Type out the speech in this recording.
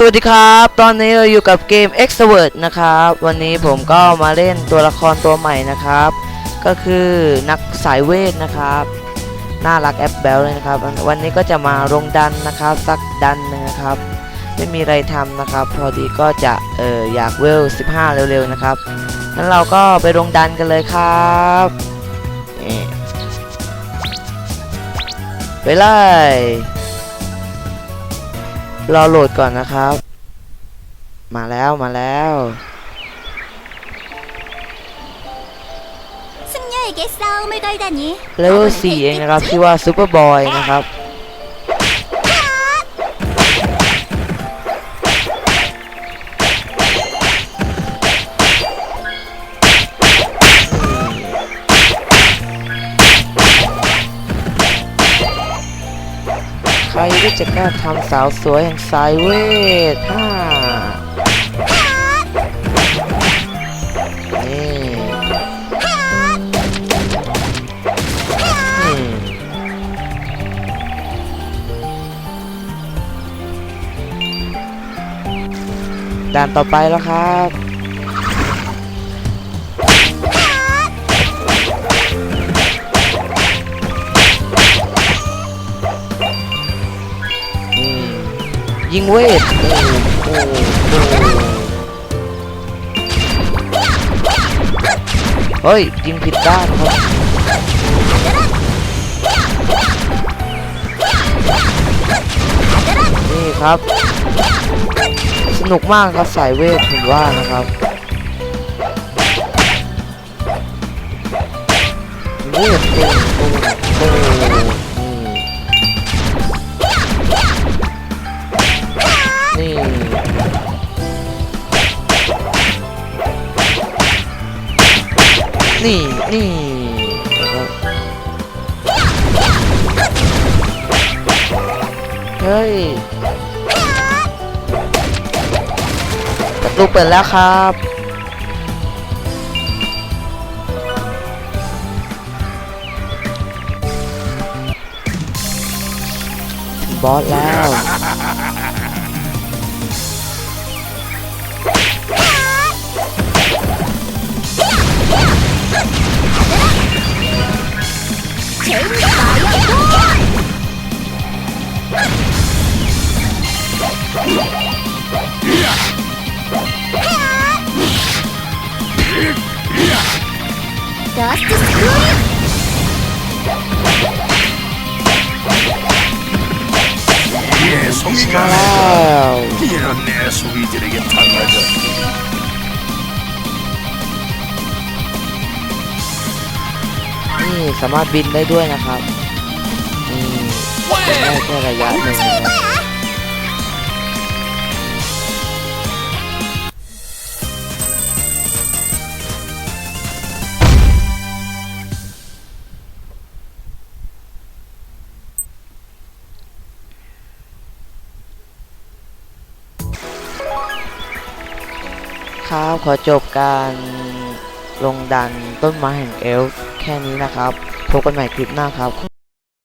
สวัสดีครับ ตอนนี้เราอยู่กับเกม Extrovert นะครับ วันนี้ผมก็มาเล่นตัวละครตัวใหม่นะครับ ก็คือนักสายเวทนะครับ น่ารักแอปเบลเลยนะครับ วันนี้ก็จะมาลงดันนะครับ สักดันนึงนะครับ ไม่มีอะไรทำนะครับ พอดีก็จะเอออยากเวล 15 เร็วๆนะครับ งั้นเราก็ไปลงดันกันเลยครับไปเลย รอโหลดก่อนนะครับ มาแล้วมาแล้วเลเวล4เองนะครับที่ว่าซูเปอร์บอยนะครับ ที่จะกล้าทำสาวสวยแห่งสายเวทฮ่านี่ด่านต่อไปแล้วครับ ยิงเวทโอ้โหโอ้โหเฮ้ย ยิงผิดด้านครับนี่ครับ สนุกมากครับสายเวทผมว่านะครับเวทโอ้โห นี่นี่เฮ้ยประตูเปิดแล้วครับบอสแล้ว 더스트 스크롤 예, มา 송이가 แล้ว 이런 내 소비들에게 당하자. นี่สามารถบินได้ด้วยนะครับนี่ได้แค่ระยะหนึ่ง นะครับครับ ขอจบการลงดันต้นไม้แห่งเอลฟ์แค่นี้นะครับ พบกันใหม่คลิปหน้าครับ